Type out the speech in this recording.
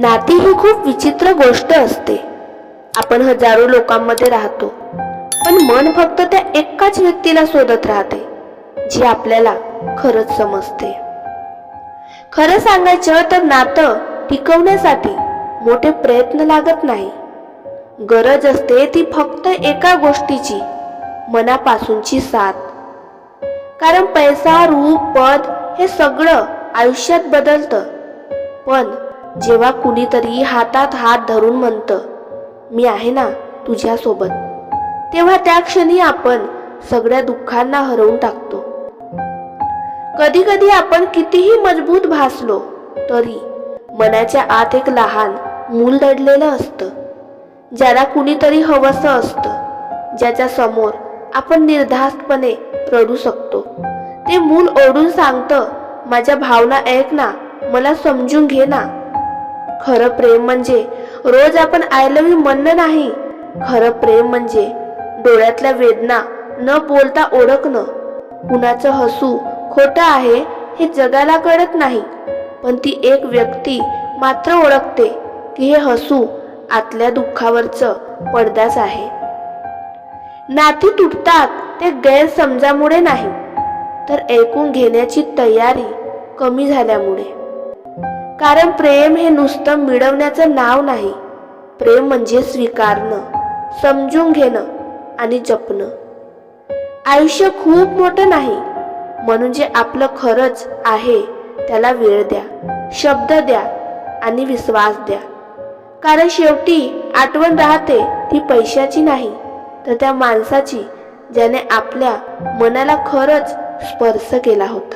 नाती ही खूप विचित्र गोष्ट असते. आपण हजारो लोकांमध्ये राहतो. पण मन फक्त त्या एकाच व्यक्तीला शोधत राहते जी आपल्याला खरंच समजते. खरं सांगायचं तर नातं टिकवण्यासाठी मोठे प्रयत्न लागत नाही. गरज असते ती फक्त एका गोष्टीची मनापासूनची साथ. कारण पैसा रूप पद हे सगळं आयुष्यात बदलतं. पण जेव्हा कुणीतरी हातात हात धरून म्हणतं मी आहे ना तुझ्यासोबत. तेव्हा त्या क्षणी आपण सगळ्या दुःखांना हरवून टाकतो. कधी कधी आपण कितीही मजबूत भासलो तरी मनाच्या आत एक लहान मूल दडलेलं असतं ज्याला कुणीतरी हवंसं असतं ज्याच्या समोर आपण निर्धास्तपणे रडू शकतो. ते मूल ओढून सांगतं माझ्या भावना ऐक ना मला समजून घे ना. खरं प्रेम म्हणजे रोज आपण आय लव्ह यू म्हणणं नाही. खरं प्रेम म्हणजे डोळ्यातल्या वेदना न बोलता ओळखणं. कुणाचं हसू खोटं आहे हे जगाला कळत नाही. पण ती एक व्यक्ती मात्र ओळखते की हे हसू आतल्या दुःखावरचं पडदाच आहे. नाती तुटतात ते गैरसमजामुळे नाही. तर ऐकून घेण्याची तयारी कमी झाल्यामुळे. कारण प्रेम हे नुसतं मिळवण्याचं नाव नाही. प्रेम म्हणजे स्वीकारणं समजून घेणं आणि जपणं. आयुष्य खूप मोठं नाही म्हणून जे आपलं खरंच आहे त्याला वेळ द्या शब्द द्या आणि विश्वास द्या. कारण शेवटी आठवण राहते ती पैशाची नाही तर त्या माणसाची ज्याने आपल्या मनाला खरंच स्पर्श केला होता.